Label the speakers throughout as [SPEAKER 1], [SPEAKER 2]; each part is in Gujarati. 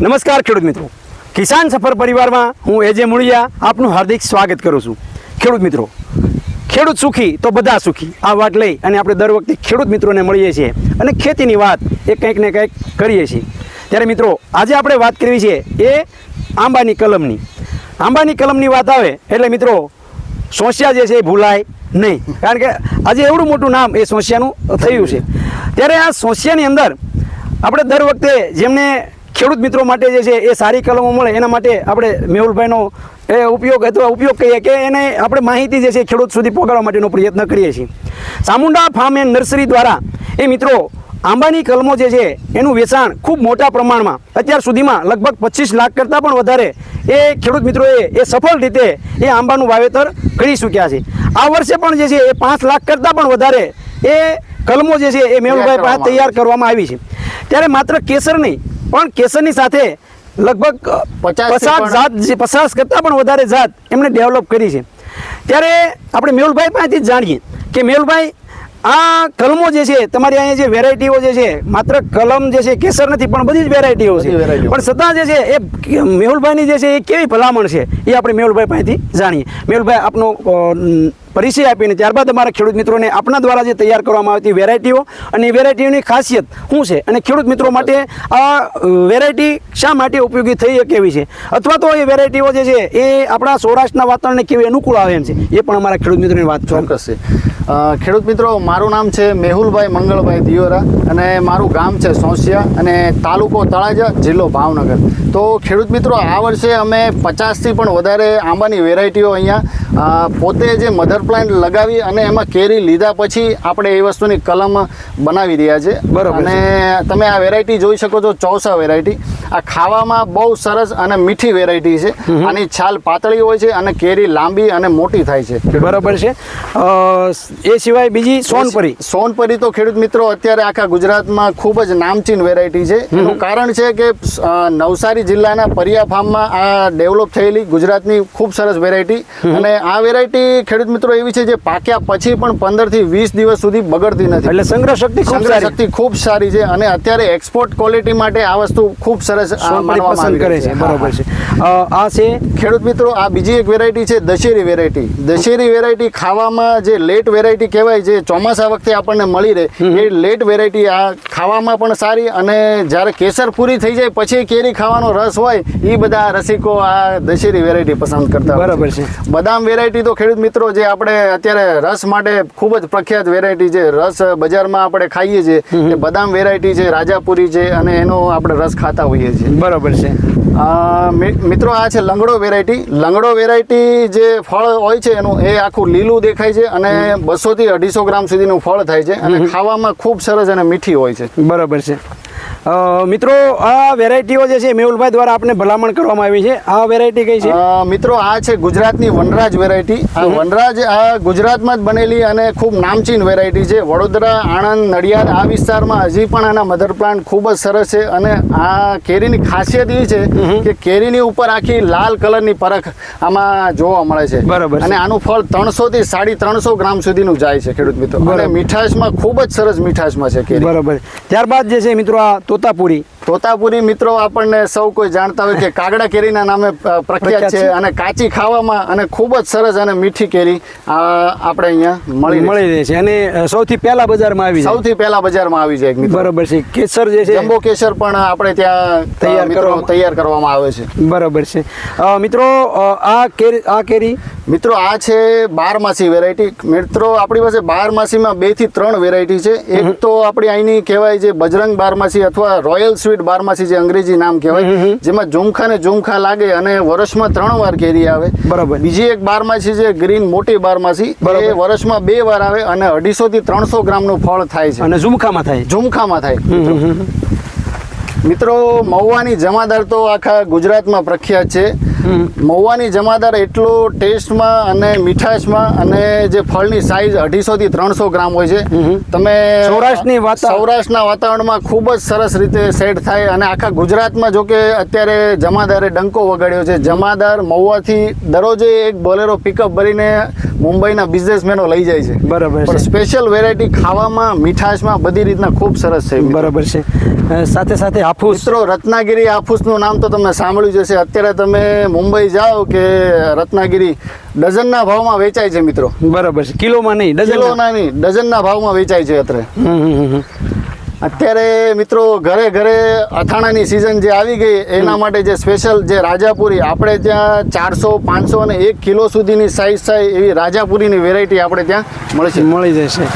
[SPEAKER 1] નમસ્કાર ખેડૂત મિત્રો. કિસાન સફર પરિવારમાં હું એજે મુળિયા આપનું હાર્દિક સ્વાગત કરું છું. ખેડૂત મિત્રો, ખેડૂત સુખી તો બધા સુખી. આ વાત લઈ અને આપણે દર વખતે ખેડૂત મિત્રોને મળીએ છીએ અને ખેતીની વાત એ કંઈક ને કંઈક કરીએ છીએ. ત્યારે મિત્રો, આજે આપણે વાત કરવી છે એ આંબાની કલમની. આંબાની કલમની વાત આવે એટલે મિત્રો, સોસિયા જે છે એ ભૂલાય નહીં. કારણ કે આજે એવડું મોટું નામ એ સોસિયાનું થયું છે. ત્યારે આ સોસિયાની અંદર આપણે દર વખતે જેમને ખેડૂત મિત્રો માટે જે છે એ સારી કલમો મળે એના માટે આપણે મેહુલભાઈનો એ ઉપયોગ અથવા ઉપયોગ કહીએ કે એને આપણે માહિતી જે છે ખેડૂત સુધી પહોંચાડવા માટેનો પ્રયત્ન કરીએ છીએ. ચામુંડા ફાર્મ એન્ડ નર્સરી દ્વારા એ મિત્રો આંબાની કલમો જે છે એનું વેચાણ ખૂબ મોટા પ્રમાણમાં અત્યાર સુધીમાં લગભગ પચીસ લાખ કરતાં પણ વધારે એ ખેડૂત મિત્રોએ એ સફળ રીતે એ આંબાનું વાવેતર કરી ચૂક્યા છે. આ વર્ષે પણ જે છે એ પાંચ લાખ કરતાં પણ વધારે એ કલમો જે છે એ મેહુલભાઈ પાસે તૈયાર કરવામાં આવી છે. ત્યારે માત્ર કેસર નહીં પણ કેસરની સાથે લગભગ પચાસ જાત પચાસ કરતાં પણ વધારે જાત એમણે ડેવલપ કરી છે. ત્યારે આપણે મેહુલભાઈ પાસેથી જ જાણીએ કે મેહુલભાઈ આ કલમો જે છે તમારી અહીંયા જે વેરાયટીઓ જે છે માત્ર કલમ જે છે કેસર નથી પણ બધી જ વેરાયટીઓ છે. પણ છતાં જે છે એ મેહુલભાઈની જે છે એ કેવી ભલામણ છે એ આપણે મેહુલભાઈ પાસેથી જાણીએ. મેહુલભાઈ આપનો પરિચય આપીને ત્યારબાદ અમારા ખેડૂત મિત્રોને આપના દ્વારા જે તૈયાર કરવામાં આવતી વેરાયટીઓ અને વેરાયટીઓની ખાસિયત શું છે અને ખેડૂત મિત્રો માટે આ વેરાયટી શા માટે ઉપયોગી થઈ શકે એવી છે? અથવા તો એ વેરાયટીઓ જે છે એ આપણા સૌરાષ્ટ્રના વાતાવરણને કેવી અનુકૂળ આવે એમ છે? એ પણ અમારા ખેડૂત મિત્રોની વાત
[SPEAKER 2] ચોક્કસ છે. ખેડૂત મિત્રો, મારું નામ છે મેહુલભાઈ મંગળભાઈ દિયોરા અને મારું ગામ છે સોંસિયા અને તાલુકો તળાજા, જિલ્લો ભાવનગર. તો ખેડૂત મિત્રો, આ વર્ષે અમે પચાસથી પણ વધારે આંબાની વેરાયટીઓ અહીંયા પોતે જે મધર પ્લાન્ટ લગાવી અને એમાં કેરી લીધા પછી આપણે એ વસ્તુની કલમ બનાવી રહ્યા છે.
[SPEAKER 1] બરાબર
[SPEAKER 2] અને તમે આ વેરાયટી જોઈ શકો છો ચોસા વેરાયટી આ ખાવામાં બહુ સરસ અને મીઠી વેરાયટી છે. આની છાલ પાતળી હોય છે અને કેરી લાંબી અને મોટી થાય છે.
[SPEAKER 1] બરાબર છે. એ સિવાય બીજી સોનપરી?
[SPEAKER 2] સોનપરી તો ખેડૂત મિત્રો અત્યારે આખા ગુજરાતમાં ખૂબ જ નામચીન વેરાયટી છે. એનું કારણ છે કે નવસારી જિલ્લાના પરિયા ફાર્મમાં આ ડેવલપ થયેલી ગુજરાતની ખૂબ સરસ વેરાયટી અને આ વેરાયટી ખેડૂત મિત્રો એવી છે જે પાક્યા પછી પણ પંદરથી વીસ દિવસ સુધી બગડતી નથી.
[SPEAKER 1] એટલે સંગ્રહ શક્તિ
[SPEAKER 2] સંગ્રહ શક્તિ ખૂબ સારી છે અને અત્યારે એક્સપોર્ટ ક્વોલિટી માટે આ વસ્તુ ખૂબ સરસ
[SPEAKER 1] પસંદ કરે છે. બરોબર છે. આ છે?
[SPEAKER 2] ખેડૂત મિત્રો આ બીજી એક વેરાયટી છે દશેરી વેરાયટી દશેરી વેરાયટી ખાવામાં જે લેટ વેરાયટી કહેવાય જે ચોમાસા વખતે આપણને મળી રહે એ લેટ વેરાયટી આ ખાવામાં પણ સારી અને જ્યારે કેસર પૂરી થઈ જાય પછી કેરી ખાવાનો રસ હોય એ બધા રસિકો આ દશેરી વેરાયટી પસંદ કરતા
[SPEAKER 1] બરાબર છે.
[SPEAKER 2] બદામ વેરાયટી તો ખેડૂત મિત્રો જે આપણે અત્યારે રસ માટે ખૂબ જ પ્રખ્યાત વેરાયટી છે. રસ બજારમાં આપણે ખાઈએ છીએ. એ બદામ વેરાયટી છે રાજાપુરી છે અને એનો આપણે રસ ખાતા હોઈએ છીએ.
[SPEAKER 1] બરાબર છે.
[SPEAKER 2] મિત્રો આ છે લંગડો વેરાયટી લંગડો વેરાયટી જે ફળ હોય છે એનું એ આખું લીલું દેખાય છે અને બસો થી અઢીસો ગ્રામ સુધીનું ફળ થાય છે અને ખાવામાં ખૂબ સરસ અને મીઠી હોય છે.
[SPEAKER 1] બરાબર છે. મિત્રો આ વેરાયટીઓ જે છે મેહુલભાઈ દ્વારા આપને ભલામણ કરવામાં આવી છે. આ વેરાયટી કઈ છે?
[SPEAKER 2] મિત્રો આ છે ગુજરાતની વનરાજ વેરાયટી. આ વનરાજ આ ગુજરાતમાં જ બનેલી અને ખૂબ નામચીન વેરાયટી છે. વડોદરા આણંદ નડિયાદ આ વિસ્તારમાં હજી પણ આના મધર પ્લાન્ટ ખૂબ જ સરસ છે અને આ કેરીની ખાસિયત એ છે કે કેરીની ઉપર આખી લાલ કલરની પરખ આમાં જોવા મળે છે.
[SPEAKER 1] બરાબર
[SPEAKER 2] અને આનું ફળ ત્રણસો થી સાડી ત્રણસો ગ્રામ સુધીનું જાય છે ખેડૂત મિત્રો. અને મીઠાશમાં ખૂબ જ સરસ મીઠાશમાં છે કેરી.
[SPEAKER 1] બરાબર. ત્યારબાદ જે છે મિત્રો આ તોતાપુરી
[SPEAKER 2] તોતાપુરી મિત્રો આપણને સૌ કોઈ જાણતા હોય કે કાગડા કેરીના નામે પ્રખ્યાત છે. અને કાચી ખાવામાં અને ખૂબ જ સરસ અને મીઠી કેરી આપણે અહીંયા મળી
[SPEAKER 1] મળી રહે છે. અને સૌથી પહેલા બજારમાં આવી છે
[SPEAKER 2] સૌથી પહેલા બજારમાં આવી જાય
[SPEAKER 1] બરોબર છે. કેસર જે છે
[SPEAKER 2] જંબો કેસર પણ આપણે ત્યાં
[SPEAKER 1] તૈયાર કરવા
[SPEAKER 2] તૈયાર કરવામાં આવે છે.
[SPEAKER 1] બરાબર છે. મિત્રો આ કેરી આ કેરી?
[SPEAKER 2] મિત્રો આ છે બારમાસી વેરાયટી મિત્રો આપણી પાસે બારમાસીમાં બેથી ત્રણ વેરાયટી છે. એક તો આપણી અહીંની કહેવાય છે બજરંગ બારમાસી અથવા રોયલ સ્વીટ બારમાસી જે અંગ્રેજી નામ કહેવાય જેમાં ઝુમખા ને ઝુમખા લાગે અને વર્ષમાં ત્રણ વાર કેરી આવે.
[SPEAKER 1] બરાબર.
[SPEAKER 2] બીજી એક બારમાસી છે ગ્રીન મોટી બારમાસી. એ વર્ષમાં બે વાર આવે અને અઢીસો થી ત્રણસો ગ્રામનું ફળ થાય છે.
[SPEAKER 1] અને ઝુમખામાં થાય?
[SPEAKER 2] ઝુમખામાં થાય. મિત્રો મહુવાની જમાદાર તો આખા ગુજરાતમાં પ્રખ્યાત છે. મહુવાની જમાદાર એટલો ટેસ્ટમાં અને મીઠાશમાં અને જે ફળની સાઈઝ અઢીસો થી ત્રણસો ગ્રામ હોય છે. તમે
[SPEAKER 1] સૌરાષ્ટ્રની વાતા-
[SPEAKER 2] સૌરાષ્ટ્રના વાતાવરણમાં ખૂબ જ સરસ રીતે સેટ થાય અને આખા ગુજરાતમાં જો કે અત્યારે જમાદારે ડંકો વગાડ્યો છે. જમાદાર મહુવાથી દરરોજે એક બોલેરો પિકઅપ ભરીને મુંબઈના બિઝનેસમેનો લઈ જાય છે.
[SPEAKER 1] બરાબર છે.
[SPEAKER 2] સ્પેશિયલ વેરાયટી ખાવામાં મીઠાશમાં બધી રીતના ખૂબ સરસ છે.
[SPEAKER 1] બરાબર છે. સાથે સાથે હાફૂસ.
[SPEAKER 2] રત્નાગીરી હાફૂસનું નામ તો તમે સાંભળ્યું જ હશે. અત્યારે તમે મુંબઈ જાઓ કે રત્નાગીરી ડઝનના ભાવમાં વેચાય છે મિત્રો.
[SPEAKER 1] બરાબર છે. કિલોમાં નહીં ડઝન
[SPEAKER 2] કિલોના નહીં ડઝનના ભાવમાં વેચાય છે અત્યારે. અત્યારે મિત્રો ઘરે ઘરે અથાણાની સિઝન જે આવી ગઈ એના માટે જે સ્પેશિયલ જે રાજાપુરી આપણે ત્યાં ચારસો પાંચસો અને એક કિલો સુધીની સાઈઝ થાય એવી રાજાપુરીની વેરાયટી આપણે ત્યાં મળશે
[SPEAKER 1] મળી જશે.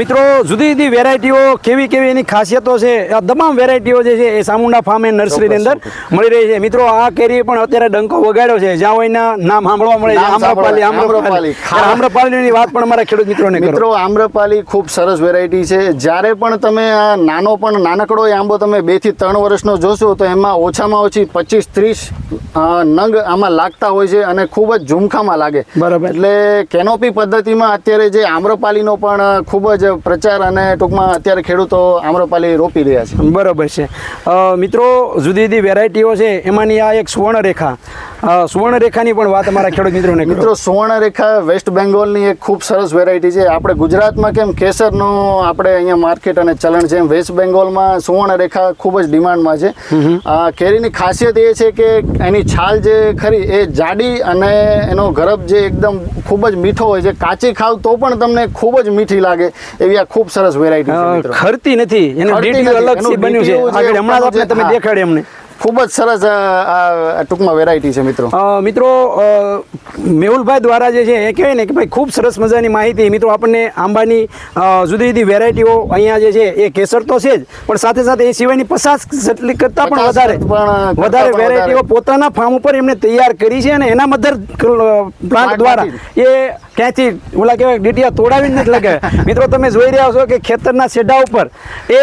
[SPEAKER 1] મિત્રો જુદી જુદી વેરાયટીઓ કેવી કેવી એની ખાસિયતો છે? આ તમામ વેરાયટીઓ જે છે એ સામુંડા ફાર્મ એન્ડ નર્સરીની અંદર મળી રહી છે. મિત્રો આ કેરી પણ અત્યારે ડંકો વગાડ્યો છે. જ્યાં હોય નામ સાંભળવા મળે છે. આમ્રપાલી આમ્રપાલી. આમ્રપાલીની વાત પણ મારા ખેડૂત મિત્રોને
[SPEAKER 2] મિત્રો આમ્રપાલી ખૂબ સરસ વેરાયટી છે. જ્યારે પણ તમે આ નાનો પણ નાનકડો એ આંબો તમે બેથી ત્રણ વર્ષનો જોશો તો એમાં ઓછામાં ઓછી પચીસ ત્રીસ નંગ આમાં લાગતા હોય છે અને ખૂબ જ ઝુમખામાં લાગે.
[SPEAKER 1] બરાબર.
[SPEAKER 2] એટલે કેનોપી પદ્ધતિમાં અત્યારે જે આમ્રપાલીનો પણ ખૂબ જ પ્રચાર અને ટૂંકમાં અત્યારે ખેડૂતો આમ્રપાલી રોપી રહ્યા છે.
[SPEAKER 1] બરાબર છે. મિત્રો જુદી જુદી વેરાયટીઓ છે. એમાંની આ એક સુવર્ણરેખા. સુવર્ણરેખાની પણ વાત અમારા ખેડૂત મિત્રોને
[SPEAKER 2] મિત્રો સુવર્ણરેખા વેસ્ટ બેંગોલની એક ખૂબ સરસ વેરાયટી છે. આપણે ગુજરાતમાં કેમ કેસરનું આપણે અહીંયા માર્કેટ અને ચલણ છે વેસ્ટ બેંગોલમાં સુવર્ણરેખા ખૂબ જ ડિમાન્ડમાં છે. આ કેરીની ખાસિયત એ છે કે એની છાલ જે ખરી એ જાડી અને એનો ગરબ જે એકદમ ખૂબ જ મીઠો હોય છે. કાચી ખાવ તો પણ તમને ખૂબ જ મીઠી લાગે એવી આ ખૂબ સરસ વેરાયટી છે મિત્રો.
[SPEAKER 1] ખરતી નથી એનું
[SPEAKER 2] એનું
[SPEAKER 1] બન્યું છે. આગળ હમણાં આપણે તમે દેખાડે અમને
[SPEAKER 2] ખૂબ જ સરસ આ ટૂંકમાં વેરાયટી છે મિત્રો.
[SPEAKER 1] મિત્રો મેહુલભાઈ દ્વારા જે છે એ કહેવાય ને કે ભાઈ ખૂબ સરસ મજાની માહિતી. મિત્રો આપણને આંબાની જુદી જુદી વેરાયટીઓ અહીંયા જે છે એ કેસર તો છે જ પણ સાથે સાથે એ સિવાયની પચાસ જેટલી કરતાં પણ વધારે
[SPEAKER 2] પણ
[SPEAKER 1] વધારે વેરાયટીઓ પોતાના ફાર્મ ઉપર એમને તૈયાર કરી છે અને એના મધર પ્લાન્ટ દ્વારા એ ક્યાંથી ઓલા કહેવાય ડીટીયા તોડાવીને નથી લગાવે. મિત્રો તમે જોઈ રહ્યા છો કે ખેતરના શેઢા ઉપર એ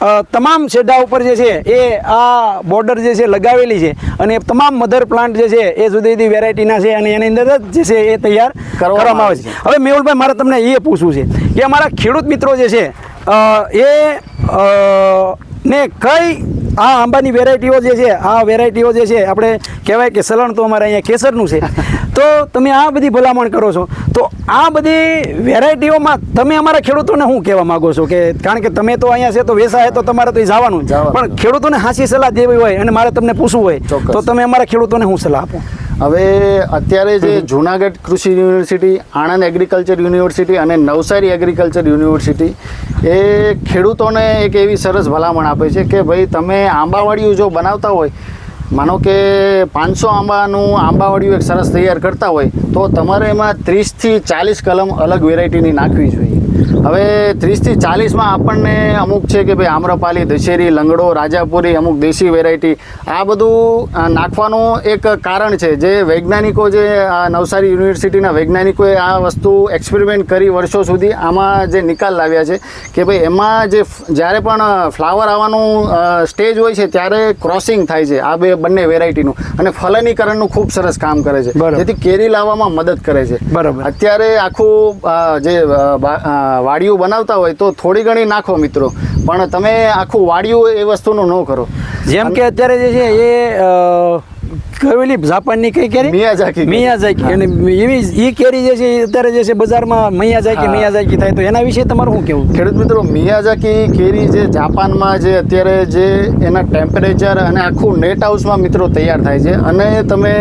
[SPEAKER 1] તમામ છેડા ઉપર જે છે એ આ બોર્ડર જે છે લગાવેલી છે અને તમામ મધર પ્લાન્ટ જે છે એ જુદી જુદી વેરાયટીના છે અને એની અંદર જ જે છે એ તૈયાર કરવામાં આવે છે. હવે મેહુલભાઈ મારે તમને એ પૂછવું છે કે અમારા ખેડૂત મિત્રો જે છે એ ને કઈ આ આંબાની વેરાયટીઓ જે છે આ વેરાયટીઓ જે છે આપણે કહેવાય કે સલણ તો અમારે અહીંયા કેસરનું છે. તો તમે આ બધી ભલામણ કરો છો. તો આ બધી વેરાયટીઓમાં તમે અમારા ખેડૂતોને શું કહેવા માંગો છો? કે કારણ કે તમે તો અહીંયા છે તો વેસા છે તો તમારે તો જવાનું. પણ ખેડૂતોને હાસી સલાહ દેવી હોય અને મારે તમને પૂછવું હોય. તો તમે અમારા ખેડૂતોને શું સલાહ આપો?
[SPEAKER 2] હવે અત્યારે જે જુનાગઢ કૃષિ યુનિવર્સિટી આણંદ એગ્રીકલ્ચર યુનિવર્સિટી અને નવસારી એગ્રીકલ્ચર યુનિવર્સિટી એ ખેડૂતોને એક એવી સરસ ભલામણ આપે છે કે ભાઈ તમે આંબાવાડીઓ જો બનાવતા હોય માનો કે પાંચસો આંબાનું આંબાવાડિયું એક સરસ તૈયાર કરતા હોય, તો તમારે એમાં ત્રીસથી ચાલીસ કલમ અલગ વેરાયટીની નાખવી જોઈએ. હવે ત્રીસથી ચાલીસમાં આપણને અમુક છે કે ભાઈ આમ્રપાલી દશેરી લંગડો રાજાપુરી અમુક દેશી વેરાયટી આ બધું નાખવાનું એક કારણ છે. જે વૈજ્ઞાનિકો જે નવસારી યુનિવર્સિટીના વૈજ્ઞાનિકોએ આ વસ્તુ એક્સપેરિમેન્ટ કરી વર્ષો સુધી આમાં જે નિકાલ લાવ્યા છે કે ભાઈ એમાં જે જ્યારે પણ ફ્લાવર આવવાનું સ્ટેજ હોય છે ત્યારે ક્રોસિંગ થાય છે આ બે બંને વેરાયટીનું અને ફલનીકરણનું ખૂબ સરસ કામ કરે છે.
[SPEAKER 1] બરાબર.
[SPEAKER 2] જેથી કેરી લાવવામાં મદદ કરે છે.
[SPEAKER 1] બરાબર.
[SPEAKER 2] અત્યારે આખું જે વાડિયું બનાવતા હોય તો થોડી ઘણી નાખો મિત્રો. પણ તમે આખું વાડિયું એ વસ્તુનું ન કરો.
[SPEAKER 1] જેમ કે અત્યારે જે છે એ કવેલી જાપાનની કઈ કેરી?
[SPEAKER 2] મિયાઝાકી.
[SPEAKER 1] મિયાઝાકી. અને એવી એ કેરી જે છે અત્યારે જે છે બજારમાં મિયાઝાકી. મિયાઝાકી થાય તો એના વિશે તમારું શું કહેવું?
[SPEAKER 2] ખેડૂત મિત્રો મિયાઝાકી કેરી જે જાપાનમાં જે અત્યારે જે એના ટેમ્પરેચર અને આખું નેટ હાઉસમાં મિત્રો તૈયાર થાય છે. અને તમે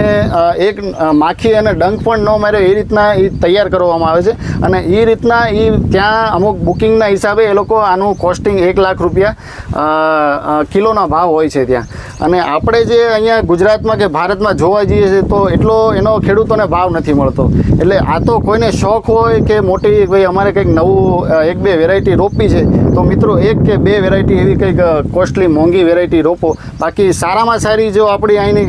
[SPEAKER 2] એક માખી અને ડંખ પણ ન માર્યો એ રીતના એ તૈયાર કરવામાં આવે છે. અને એ રીતના એ ત્યાં અમુક બુકિંગના હિસાબે એ લોકો આનું કોસ્ટિંગ એક લાખ રૂપિયા કિલોના ભાવ હોય છે ત્યાં. અને આપણે જે અહીંયા ગુજરાતમાં કે ભારતમાં જોવા જઈએ છીએ તો એટલો એનો ખેડૂતોને ભાવ નથી મળતો. એટલે આ તો કોઈને શોખ હોય કે મોટી ભાઈ અમારે કંઈક નવું એક બે વેરાયટી રોપવી છે તો મિત્રો એક કે બે વેરાયટી એવી કંઈક કોસ્ટલી મોંઘી વેરાયટી રોપો. બાકી સારામાં સારી જો આપણી અહીંની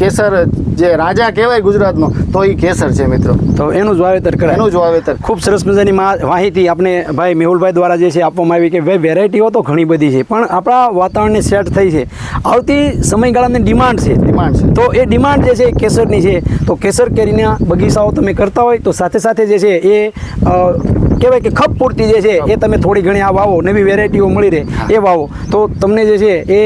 [SPEAKER 2] કેસર જે રાજા કહેવાય ગુજરાતનો તો એ કેસર છે મિત્રો.
[SPEAKER 1] તો એનું જ વાવેતર કરે
[SPEAKER 2] એનું જ વાવેતર.
[SPEAKER 1] ખૂબ સરસ મજાની માહિતી આપણે ભાઈ મેહુલભાઈ દ્વારા જે છે આપવામાં આવી કે ભાઈ વેરાયટીઓ તો ઘણી બધી છે. પણ આપણા વાતાવરણને સેટ થઈ છે. આવતી સમયગાળાની ડિમાન્ડ છે.
[SPEAKER 2] ડિમાન્ડ છે.
[SPEAKER 1] તો એ ડિમાન્ડ જે છે એ કેસરની છે. તો કેસર કેરીના બગીચાઓ તમે કરતા હોય તો સાથે સાથે જે છે એ કહેવાય કે ખપ પૂરતી જે છે એ તમે થોડી ઘણી આ વાવો નવી વેરાયટીઓ મળી રહે એ વાવો. તો તમને જે છે એ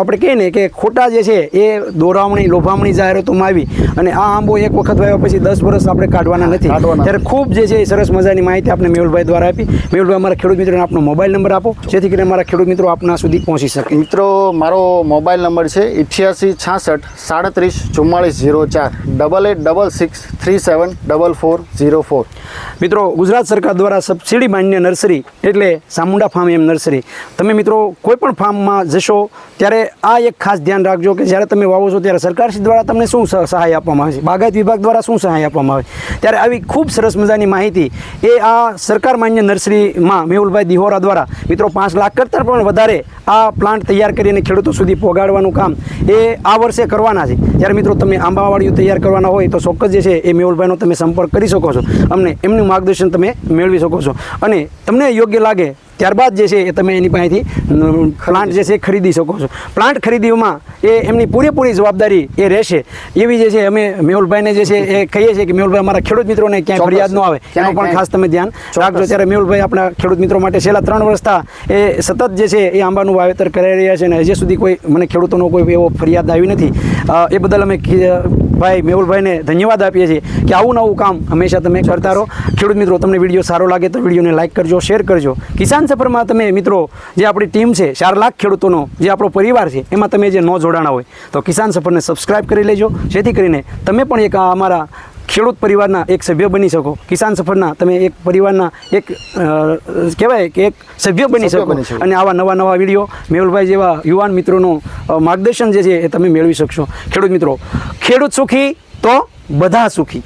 [SPEAKER 1] આપણે કહીએ ને કે ખોટા જે છે એ દોરાવણી લોભામણી જાહેરાતોમાં આવી અને આ આંબો એક વખત વાવ્યા પછી દસ વર્ષ આપણે કાઢવાના નથી. ત્યારે ખૂબ જે છે એ સરસ મજાની માહિતી આપણે મેહુલભાઈ દ્વારા આપી. મેહુલભાઈ અમારા ખેડૂત મિત્રોને આપનો મોબાઈલ નંબર આપો જેથી કરીને અમારા ખેડૂત મિત્રો આપના સુધી પહોંચી શકે.
[SPEAKER 2] મિત્રો મારો મોબાઈલ નંબર છે ઇઠ્યાસી છાસઠ સાડત્રીસ ચુમ્માળીસ ઝીરો ચાર double eight double six three seven double four zero four
[SPEAKER 1] મિત્રો ગુજરાત સરકાર દ્વારા સબસિડી માન્ય નર્સરી એટલે સામુંડા ફાર્મ એમ નર્સરી. તમે મિત્રો કોઈ પણ ફાર્મમાં જશો ત્યારે આ એક ખાસ ધ્યાન રાખજો કે જ્યારે તમે વાવો છો ત્યારે સરકારશ્રી દ્વારા તમને શું સહાય આપવામાં આવે છે? બાગાયત વિભાગ દ્વારા શું સહાય આપવામાં આવે? ત્યારે આવી ખૂબ સરસ મજાની માહિતી એ આ સરકાર માન્ય નર્સરીમાં મેહુલભાઈ દિહોરા દ્વારા મિત્રો પાંચ લાખ કરતાં પણ વધારે આ પ્લાન્ટ તૈયાર કરીને ખેડૂતો સુધી પહોંચાડવાનું કામ એ આ વર્ષે કરવાના છે. જ્યારે મિત્રો તમે આંબાવાડીઓ તૈયાર કરવાના હોય તો ચોક્કસ જે છે એ મેહુલભાઈનો તમે સંપર્ક કરી શકો છો. અમને એમનું માર્ગદર્શન તમે મેળવી શકો છો. અને તમને યોગ્ય લાગે ત્યારબાદ જે છે એ તમે એની પાસેથી પ્લાન્ટ જે છે એ ખરીદી શકો છો. પ્લાન્ટ ખરીદીમાં એ એમની પૂરેપૂરી જવાબદારી એ રહેશે. એવી જે છે અમે મેહુલભાઈને જે છે એ કહીએ છીએ કે મેહુલભાઈ અમારા ખેડૂત મિત્રોને ક્યાંય ફરિયાદ ન આવે એનું પણ ખાસ તમે ધ્યાન. રાખજો. ત્યારે મેહુલભાઈ આપણા ખેડૂત મિત્રો માટે છેલ્લા ત્રણ વર્ષથી એ સતત જે છે એ આંબાનું વાવેતર કરાઈ રહ્યા છે અને હજી સુધી કોઈ મને ખેડૂતોનો કોઈ એવો ફરિયાદ આવી નથી. એ બદલ અમે ભાઈ મેહુલભાઈને ધન્યવાદ આપીએ છીએ કે આવું નવું કામ હંમેશા તમે કરતા રહો. ખેડૂત મિત્રો તમને વીડિયો સારો લાગે તો વિડીયોને લાઇક કરજો શેર કરજો. કિસાન સફરમાં તમે મિત્રો જે આપણી ટીમ છે ચાર લાખ ખેડૂતોનો જે આપણો પરિવાર છે એમાં તમે જે ન જોડાણા હોય તો કિસાન સફરને સબસ્ક્રાઇબ કરી લેજો. જેથી કરીને તમે પણ એક આ અમારા ખેડૂત પરિવારના એક સભ્ય બની શકો. કિસાન સફરના તમે એક પરિવારના એક કહેવાય કે એક સભ્ય બની શકો. અને આવા નવા નવા વીડિયો મેહુલભાઈ જેવા યુવાન મિત્રોનું માર્ગદર્શન જે છે એ તમે મેળવી શકશો. ખેડૂત મિત્રો ખેડૂત સુખી તો બધા સુખી.